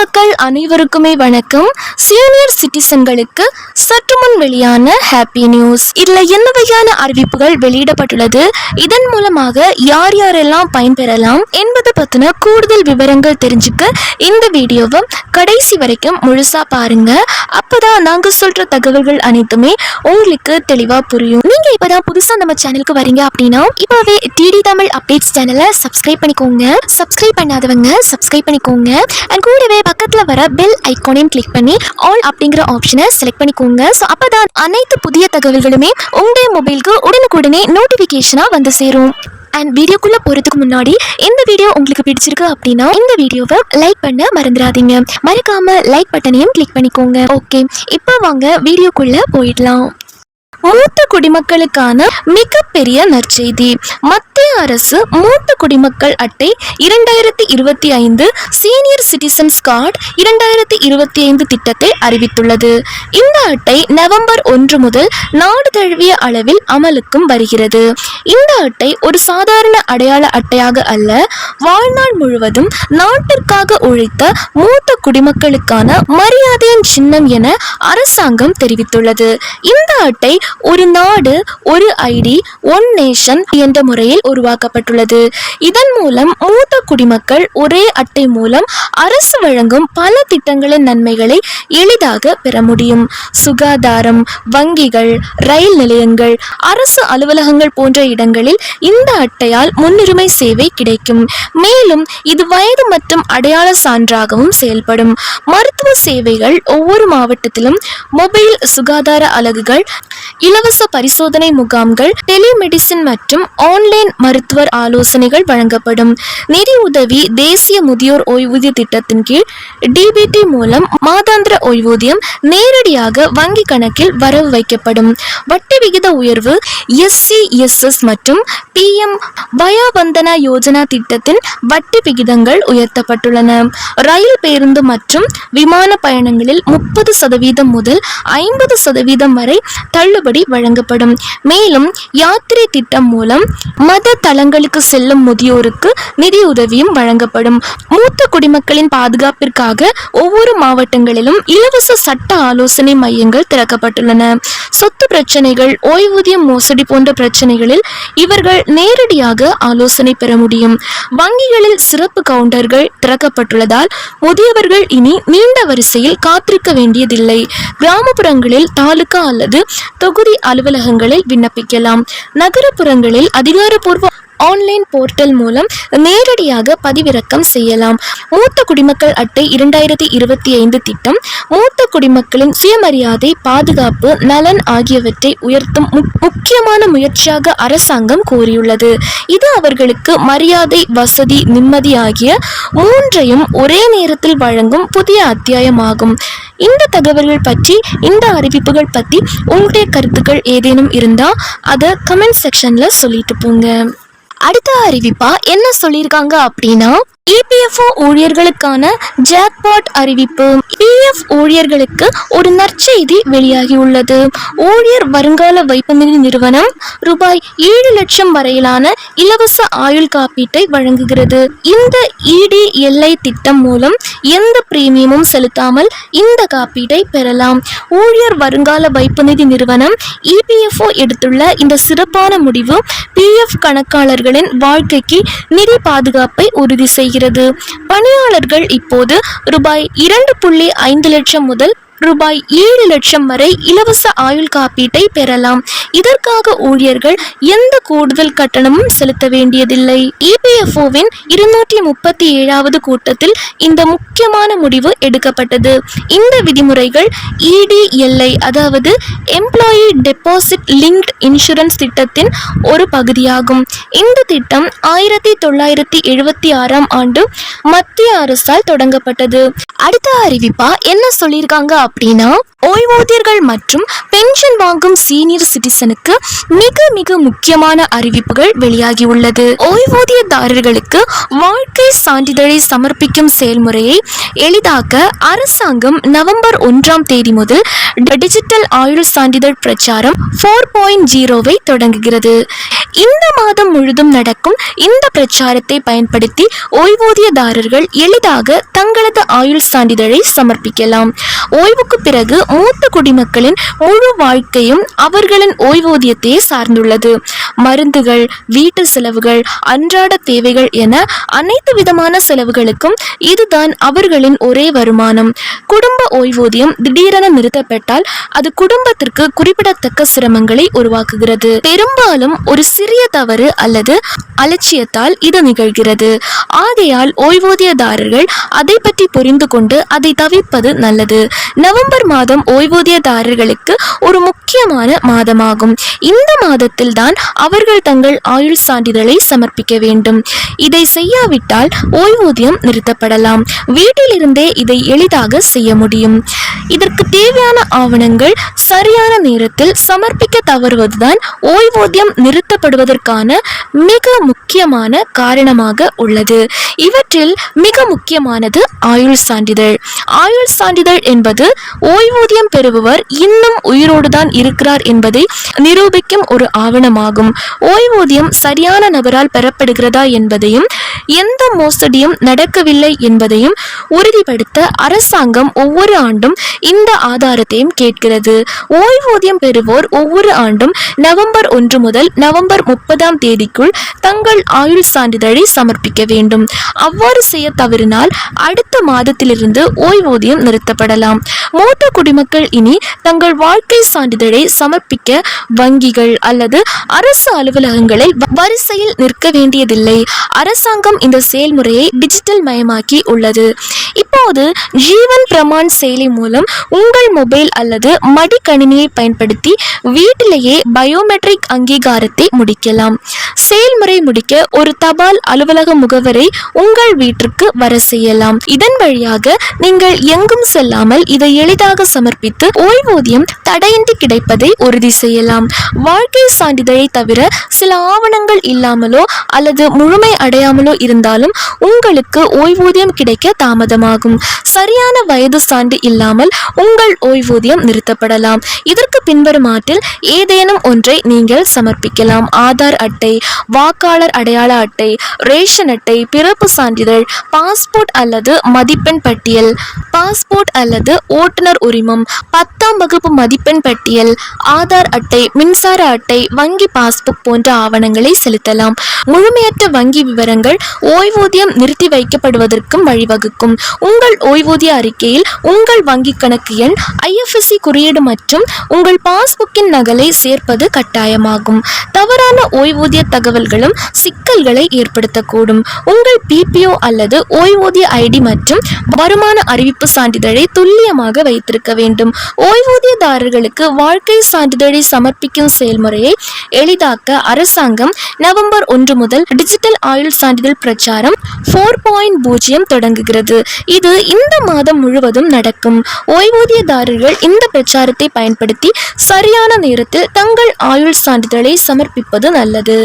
மக்கள் அனைவருக்குமே வணக்கம். சீனியர் சிட்டிசன்களுக்கு சற்று முன் வெளியான ஹாப்பி நியூஸ் இதுல என்ன வகையான அறிவிப்புகள் வெளியிடப்பட்டுள்ளது? இதன் மூலமாக யார் யாரெல்லாம் பயன்பெறலாம் என்பது பத்தின கூடுதல் விவரங்கள் தெரிஞ்சுக்க இந்த வீடியோவை கடைசி வரைக்கும் முழுசா பாருங்க. அப்பதான் நாங்க சொல்ற தகவல்கள் அனைத்துமே உங்களுக்கு தெளிவா புரியும். நீங்க இப்பதான் புதுசா நம்ம சேனலுக்கு வரீங்க அப்படின்னா இப்பவே டிடி தமிழ் அப்டேட்ஸ் சேனலை சப்ஸ்கிரைப் பண்ணிக்கோங்க. சப்ஸ்கிரைப் பண்ணாதவங்க சப்ஸ்கிரைப் பண்ணிக்கோங்க. அண்ட் கூடவே பக்கத்துல வர பெல் ஐகானையும் கிளிக் பண்ணி ஆல் அப்படிங்கிற ஆப்ஷனை செலக்ட் பண்ணிக்கோங்க. ஸோ அப்பதான் அனைத்து புதிய தகவல்களுமே உங்களுடைய மொபைலுக்கு உடனுக்குடனே நோட்டிஃபிகேஷனாக வந்து சேரும். அண்ட் வீடியோக்குள்ள போறதுக்கு முன்னாடி இந்த வீடியோ உங்களுக்கு பிடிச்சிருக்கு அப்படின்னா இந்த வீடியோவை லைக் பண்ண மறந்துடாதீங்க. மறக்காம லைக் பட்டனையும் கிளிக் பண்ணிக்கோங்க. ஓகே இப்போ வாங்க வீடியோக்குள்ள போயிடலாம். மூத்த குடிமக்களுக்கான மிகப்பெரிய நற்செய்தி. மத்திய அரசு மூத்த குடிமக்கள் அட்டை இரண்டாயிரத்தி இருபத்தி ஐந்து சீனியர் சிட்டிசன்ஸ் கார்டு இரண்டாயிரத்தி இருபத்தி ஐந்து திட்டத்தை அறிவித்துள்ளது. இந்த அட்டை நவம்பர் ஒன்று முதல் நாடு தழுவிய அளவில் அமலுக்கும் வருகிறது. இந்த அட்டை ஒரு சாதாரண அடையாள அட்டையாக அல்ல வாழ்நாள் முழுவதும் நாட்டிற்காக உழைத்த மூத்த குடிமக்களுக்கான மரியாதையின் சின்னம் என அரசாங்கம் தெரிவித்துள்ளது. இந்த அட்டை ஒரு நாடு ஒரு ஐடி ஒன் நேஷன் என்ற முறையில் உருவாக்கப்பட்டுள்ளது. இதன் மூலம் மூத்த குடிமக்கள் ஒரே அட்டை மூலம் அரசு வழங்கும் பல திட்டங்களின் நன்மைகளை எளிதாக பெற முடியும். சுகாதாரம் வங்கிகள் ரயில் நிலையங்கள் அரசு அலுவலகங்கள் போன்ற இடங்களில் இந்த அட்டையால் முன்னுரிமை சேவை கிடைக்கும். மேலும் இது வயது மற்றும் அடையாள சான்றாகவும் செயல்படும். மருத்துவ சேவைகள் ஒவ்வொரு மாவட்டத்திலும் மொபைல் சுகாதார அலகுகள் இலவச பரிசோதனை முகாம்கள் டெலிமெடிசின் மற்றும் ஆன்லைன் மருத்துவர் ஆலோசனைகள் வழங்கப்படும். நிதி உதவி தேசிய முதியோர் ஓய்வூதிய திட்டத்தின் கீழ் டிபிடி மூலம் மாதாந்திர ஓய்வூதியம் நேரடியாக வங்கி கணக்கில் வரவு வைக்கப்படும். வட்டி விகித உயர்வு எஸ்சி எஸ்எஸ் மற்றும் பிஎம் பயாபந்தனா யோஜனா திட்டத்தின் வட்டி விகிதங்கள் உயர்த்தப்பட்டுள்ளன. ரயில் பேருந்து மற்றும் விமான பயணங்களில் முப்பது சதவீதம் முதல் ஐம்பது சதவீதம் வரை தள்ளுபடி வழங்கப்படும். மேலும் யாத்திரை திட்டம் மூலம் மத தளங்களுக்கு செல்லும் முதியோருக்கு நிதியுதவியும் வழங்கப்படும். மூத்த குடிமக்களின் பாதுகாப்பிற்காக ஒவ்வொரு மாவட்டங்களிலும் இலவச சட்ட ஆலோசனை மையங்கள் திறக்கப்பட்டுள்ளன. சொத்து பிரச்சனைகள் ஓய்வூதியம் மோசடி போன்ற பிரச்சனைகளில் இவர்கள் நேரடியாக ஆலோசனை பெற முடியும். வங்கிகளில் சிறப்பு கவுண்டர்கள் திறக்கப்பட்டுள்ளதால் முதியவர்கள் இனி நீண்ட வரிசையில் காத்திருக்க வேண்டியதில்லை. கிராமப்புறங்களில் தாலுகா அல்லது தொகுதி அலுவலகங்களில் விண்ணப்பிக்கலாம். நகரப்புறங்களில் அதிகாரப்பூர்வ curvo. ஆன்லைன் போர்ட்டல் மூலம் நேரடியாக பதிவிறக்கம் செய்யலாம். மூத்த குடிமக்கள் அட்டை இரண்டாயிரத்தி இருபத்தி ஐந்து திட்டம் மூத்த குடிமக்களின் சுயமரியாதை பாதுகாப்பு நலன் ஆகியவற்றை உயர்த்தும் முக்கியமான முயற்சியாக அரசாங்கம் கூறியுள்ளது. இது அவர்களுக்கு மரியாதை வசதி நிம்மதி ஆகிய மூன்றையும் ஒரே நேரத்தில் வழங்கும் புதிய அத்தியாயமாகும். இந்த தகவல்கள் பற்றி இந்த அறிவிப்புகள் பற்றி உங்களுடைய கருத்துக்கள் ஏதேனும் இருந்தால் அதை கமெண்ட் செக்ஷனில் சொல்லிட்டு போங்க. அடுத்த அறிவிப்பா என்ன சொல்லியிருக்காங்க அப்படின்னா இபிஎஃப்ஓ ஊழியர்களுக்கான ஜாக்பாட் அறிவிப்பு. பிஎஃப் ஊழியர்களுக்கு ஒரு நற்செய்தி வெளியாகியுள்ளது ஊழியர் வருங்கால வைப்பு நிதி நிறுவனம் ரூபாய் ஏழு லட்சம் வரையிலான இலவச ஆயுள் காப்பீட்டை வழங்குகிறது. இந்த இடிஎல்ஐ திட்டம் மூலம் எந்த பிரீமியமும் செலுத்தாமல் இந்த காப்பீட்டை பெறலாம். ஊழியர் வருங்கால வைப்பு நிதி நிறுவனம் இபிஎஃப்ஓ எடுத்துள்ள இந்த சிறப்பான முடிவு பிஎஃப் கணக்காளர்கள் பணியாளர்களின் வாழ்க்கைக்கு நிதி பாதுகாப்பை உறுதி செய்கிறது. பணியாளர்கள் இப்போது ரூபாய் இரண்டு புள்ளி ஐந்து லட்சம் முதல் ரூபாய் ஏழு லட்சம் வரை இலவச ஆயுள் காப்பீட்டை பெறலாம். இதற்காக ஊழியர்கள் எந்த கூடுதல் கட்டணமும் செலுத்த வேண்டியதில்லை. இபிஎஃப்ஓவின் இருநூற்றி முப்பத்தி ஏழாவது கூட்டத்தில் இந்த முக்கியமான முடிவு எடுக்கப்பட்டது. இந்த விதிமுறைகள் இடிஎல்ஐ அதாவது எம்ப்ளாயி டெபாசிட் லிங்க்ட் இன்சூரன்ஸ் திட்டத்தின் ஒரு பகுதியாகும். இந்த திட்டம் ஆயிரத்தி தொள்ளாயிரத்தி எழுபத்தி ஆறாம் ஆண்டு மத்திய அரசால் தொடங்கப்பட்டது. அடுத்த அறிவிப்பா என்ன சொல்லியிருக்காங்க அப்படின்னா ஓய்வூதியர்கள் மற்றும் பென்ஷன் வாங்கும் சீனியர் சிட்டிசனுக்கு மிக மிக முக்கியமான அறிவிப்புகள் வெளியாகியுள்ளது. ஓய்வூதியதாரர்களுக்கு வாழ்க்கை சான்றிதழை சமர்ப்பிக்கும் செயல்முறையை எளிதாக்க அரசாங்கம் நவம்பர் ஒன்றாம் தேதி முதல் டிஜிட்டல் ஆயுள் சான்றிதழ் பிரச்சாரம் ஃபோர் பாயிண்ட் ஜீரோவை தொடங்குகிறது. இந்த மாதம் முழுதும் நடக்கும் இந்த பிரச்சாரத்தை பயன்படுத்தி ஓய்வூதியதாரர்கள் எளிதாக தங்களது ஆயுள் சான்றிதழை சமர்ப்பிக்கலாம். ஓய்வுக்கு பிறகு மூத்த குடிமக்களின் முழு வாழ்க்கையும் அவர்களின் ஓய்வூதியத்தையே சார்ந்துள்ளது. மருந்துகள் வீட்டு செலவுகள் அன்றாட தேவைகள் என அனைத்து விதமான செலவுகளுக்கும் இதுதான் அவர்களின் ஒரே வருமானம். குடும்ப ஓய்வூதியம் திடீரென நிறுத்தப்பட்டால் அது குடும்பத்திற்கு குறிப்பிடத்தக்க சிரமங்களை உருவாக்குகிறது. பெரும்பாலும் ஒரு சிறிய தவறு அல்லது அலட்சியத்தால் இது நிகழ்கிறது. ஆகையால் ஓய்வூதியதாரர்கள் அதை பற்றி புரிந்து கொண்டு அதை தவிர்ப்பது நல்லது. நவம்பர் மாதம் ஓய்வூதியதாரர்களுக்கு ஒரு முக்கியமான மாதமாகும். இந்த மாதத்தில் தான் அவர்கள் தங்கள் ஆயுள் சான்றிதழை சமர்ப்பிக்க வேண்டும். இதை செய்யாவிட்டால் ஓய்வூதியம் நிறுத்தப்படலாம். வீட்டிலிருந்தே இதை எளிதாக செய்ய முடியும். இதற்கு தேவையான ஆவணங்கள் சரியான நேரத்தில் சமர்ப்பிக்க தவறுவதுதான் ஓய்வூதியம் நிறுத்தப்படுவதற்கான மிக முக்கியமான காரணமாக உள்ளது. இவற்றில் மிக முக்கியமானது ஆயுள் சான்றிதழ். ஆயுள் சான்றிதழ் என்பது ஓய்வூதியம் பெறுபவர் இன்னும் உயிரோடுதான் இருக்கிறார் என்பதை நிரூபிக்கும் ஒரு ஆவணமாகும். ஓய்வூதியம் சரியான நபரால் பெறப்படுகிறதா என்பதையும் எந்த மோசடியும் நடக்கவில்லை என்பதையும் உறுதிப்படுத்த அரசாங்கம் ஒவ்வொரு ஆண்டும் இந்த ஆதாரத்தையும் கேட்கிறது. ஓய்வூதியம் பெறுவோர் ஒவ்வொரு ஆண்டும் நவம்பர் ஒன்று முதல் நவம்பர் முப்பதாம் தேதிக்குள் தங்கள் ஆயுள் சான்றிதழை சமர்ப்பிக்க வேண்டும். அவ்வாறு செய்ய தவறினால் அடுத்த மாதத்திலிருந்து ஓய்வூதியம் நிறுத்தப்படலாம். மூத்த குடிமக்கள் இனி தங்கள் வாழ்க்கை சான்றிதழ் சமர்ப்பிக்க வங்கிகள் அல்லது அரசு அலுவலகங்களில் வரிசையில் நிற்க வேண்டியதில்லை. அரசாங்கம் இந்த செயல்முறையை டிஜிட்டல் மயமாக்கி உள்ளது. இப்போது ஜீவன் பிரமான் செயலி மூலம் உங்கள் மொபைல் அல்லது மடிக்கணினியை பயன்படுத்தி வீட்டிலேயே பயோமெட்ரிக் அங்கீகாரத்தை முடிக்கலாம். செயல்முறை முடிக்க ஒரு தபால் அலுவலக முகவரை உங்கள் வீட்டிற்கு வர செய்யலாம். இதன் வழியாக நீங்கள் எங்கும் செல்லாமல் இதை எளிதாக சமர்ப்பித்து ஓய்வூதியம் தடையின்றி கிடைப்பதை உறுதி செய்யலாம். வாழ்க்கை சான்றிதழை தவிர சில ஆவணங்கள் இல்லாமலோ அல்லது முழுமை அடையாமலோ இருந்தாலும் உங்களுக்கு ஓய்வூதியம் கிடைக்க தாமதமாகும். சரியான வயது சான்று இல்லாமல் உங்கள் ஓய்வூதியம் நிறுத்தப்படலாம். இதற்கு பின்வருமாற்றில் ஏதேனும் ஒன்றை நீங்கள் சமர்ப்பிக்கலாம். ஆதார் அட்டை வாக்காளர் அடையாள அட்டை ரேஷன் அட்டை பிறப்பு சான்றிதழ் பாஸ்போர்ட் அல்லது மதிப்பெண் பட்டியல் பாஸ்போர்ட் அல்லது ஓட்டுநர் உரிமம் பத்தாம் வகுப்பு மதிப்பெண் பட்டியல் ஆதார் அட்டை மின்சார அட்டை வங்கி பாஸ்புக் போன்ற ஆவணங்களை செலுத்தலாம். முழுமையற்ற வங்கி விவரங்கள் ஓய்வூதியம் நிறுத்தி வைக்கப்படுவதற்கும் வழிவகுக்கும். உங்கள் ஓய்வூதிய அறிக்கையில் உங்கள் வங்கி கணக்கு எண் ஐஎஃப்எஸ்சி குறியீடு மற்றும் உங்கள் பாஸ்புக்கின் நகலை சேர்ப்பது கட்டாயமாகும். தவறான ஓய்வூதிய தகவல்களும் சிக்கல்களை ஏற்படுத்தக்கூடும். உங்கள் பிபிஓ அல்லது ஓய்வூதிய ஐடி மற்றும் வருமான அறிவிப்பு சான்றிதழை துல்லியமாக வைத்திருக்க வேண்டும். ஓய்வூதியதாரர்களுக்கு வாழ்க்கை சான்றிதழை சமர்ப்பிக்கும் செயல்முறையை எளிதாக்க அரசாங்கம் நவம்பர் ஒன்று முதல் டிஜிட்டல் ஆயுள் சான்றிதழ் பிரச்சாரம் ஃபோர் பாயிண்ட் பூஜ்ஜியம் தொடங்குகிறது. இது இந்த மாதம் முழுவதும் நடக்கும். ஓய்வூதியதாரர்கள் இந்த பிரச்சாரத்தை பயன்படுத்தி சரியான நேரத்தில் தங்கள் ஆயுள் சான்றிதழை சமர்ப்பிப்பது நல்லது.